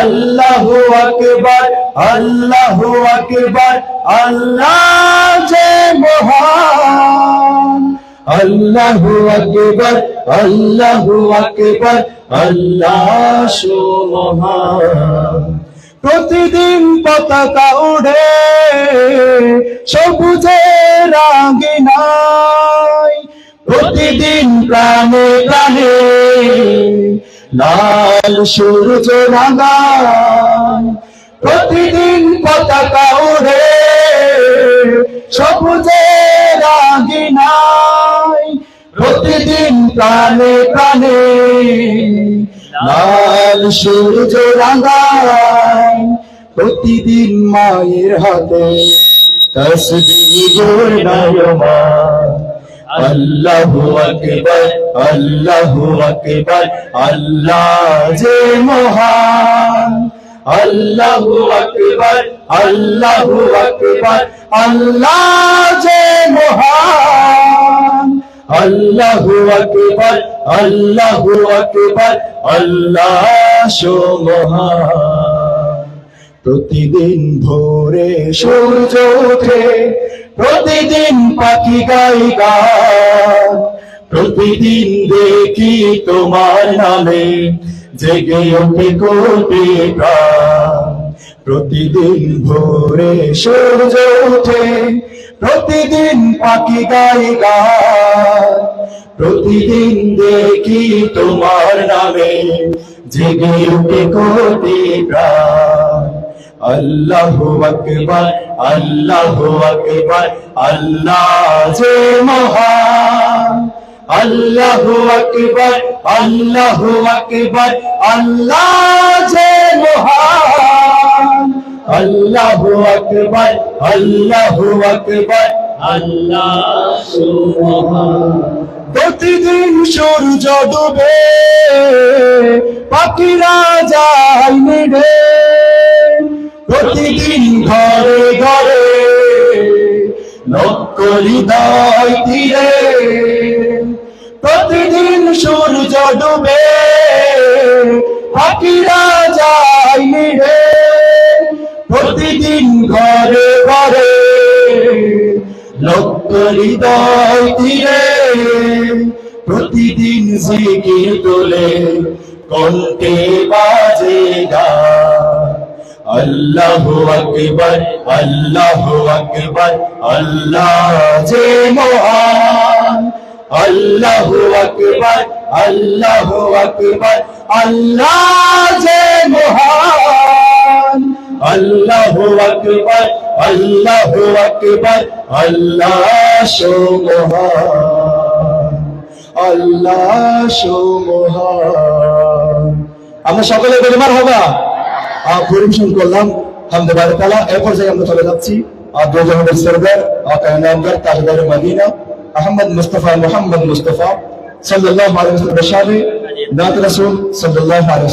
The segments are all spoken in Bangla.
আল্লাহু আকবার আল্লাহু আকবার, আল্লাহ যে মহান। আল্লাহু আকবার আল্লাহু আকবার, আল্লাহ সুমহান প্রতিদিন পতাকা উড়ে সবুজের রাঙ্গিনায় প্রতিদিন প্রাণে প্রাণে লাল সূর্য রাঙায় প্রতিদিন পতাকা উড়ে সবুজের রাঙ্গিনায় প্রতিদিন প্রাণে প্রাণে লাল সূর্য রাঙায় প্রতিদিন মায়ের হাতে তসবিহ নয়মান আল্লাহু আকবার আল্লাহু আকবার, আল্লাহ যে মহান। আল্লাহু আকবার আল্লাহু আকবার, আল্লাহ যে মহান। আল্লাহু আকবার আল্লাহু আকবার, আল্লাহ সুমহান প্রতিদিন ভোরে সূর্য ওঠে, প্রতিদিন পাখি গাই প্রতিদিন দেখি তোমার নামে জেগে ওঠে কোটি প্রতিদিন ভোরে সূর্য ওঠে, প্রতিদিন পাখি গাই প্রতিদিন দেখি তোমার নামে জেগে উঠে কোটি প্রাণ। আল্লাহু আকবার আল্লাহু আকবার, আল্লাহ যে মহান। আল্লাহু আকবার আল্লাহু আকবার, আল্লাহ যে মহান। আল্লাহু আকবার আল্লাহু আকবার প্রতিদিন সূর্য ডুবে, পাখিরা যায় নেড়ে প্রতিদিন ঘরে ঘরে লক্ষ হৃদয় তীরে। প্রতিদিন সূর্য ডুবে পাখিরা যায় নেড়ে। প্রতিদিন ঘরে ঘরে লক্ষ হৃদয় তীরে। প্রতিদিন জিকির তোলে, কণ্ঠে বাজে গান আল্লাহু আকবার আল্লাহু আকবার, আল্লাহ যে মহান। আল্লাহু আকবার আল্লাহু আকবার, আল্লাহ যে মহান। আল্লাহু আকবার আল্লাহু আকবার, আল্লাহ সুমহান আল্লাহ সুমহান আমরা সকলে বেমার হবা। পরিবেশন করলাম, হামদে তালা। এরপর যাই আমরা চলে যাচ্ছি আর দু জনের সরদার আকায় নামদার তাজদার Medina. Ahmad Mustafa, Muhammad Mustafa, সাল্লাল্লাহু আলাইহি ওয়াসাল্লাম বেশারে নাত রাসূল সাল্লাল্লাহু আলাইহি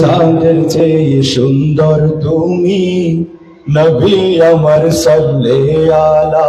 চাঁদের চেয়ে সুন্দর তুমি, নবী আমার সাল্লে আলা।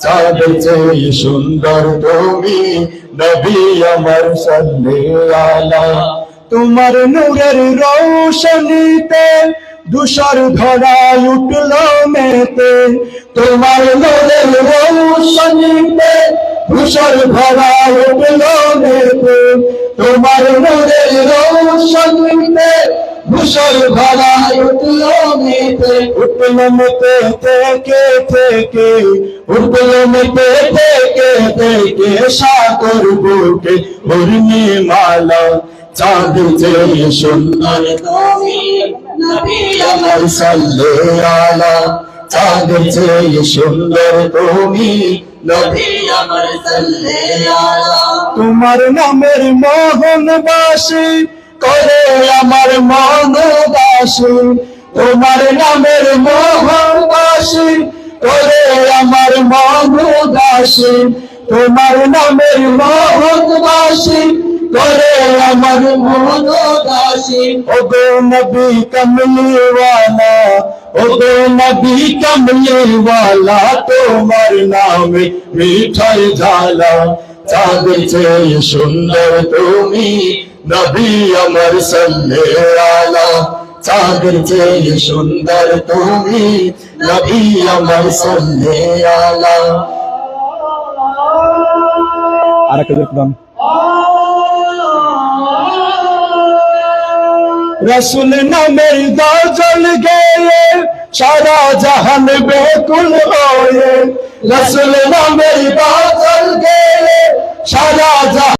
চাঁদের চেয়ে সুন্দর তুমি, নবী আমার আলা। তোমার নূরের রৌশনীতে দুষর ধরায় উঠল মেতে। তোমার নূরের রৌশনীতে ধূসর ভরায় উঠল মেতে। তোমার রৌশনীতে ধূসর ভরায় উঠল মেতে উঠল মেতে থেকে থেকে। উঠল মেতে থেকে থেকে সাগর বুকে উর্মি মালা। চাঁদ যে সুন্দর তুমি নবী আমার সাল্লে আলা চাঁদের চেয়ে সুন্দর তুমি নবী আমার সাল্লে আলা তোমার নামের মোহন বাসি করে আমার দাসী তোমার নামের মোহন বাসি করে আমার মন তোমার নামের মোহন বাসি করে আমার মন ও গো নবী কমলিওয়ালা ও গো নবী কমলিওয়ালা, তোমার নামে মিঠাই ঝালা চাঁদের সুন্দর তুমি, নবী আমার সল্লে আলা। চাঁদের চেয়ে সুন্দর তুমি নবী আমার সল্লে আলা আর একটা দেখলাম রসুল নামের দজল গেয়ে সারা জাহান বেকুল হয়ে রসুল নামের দজল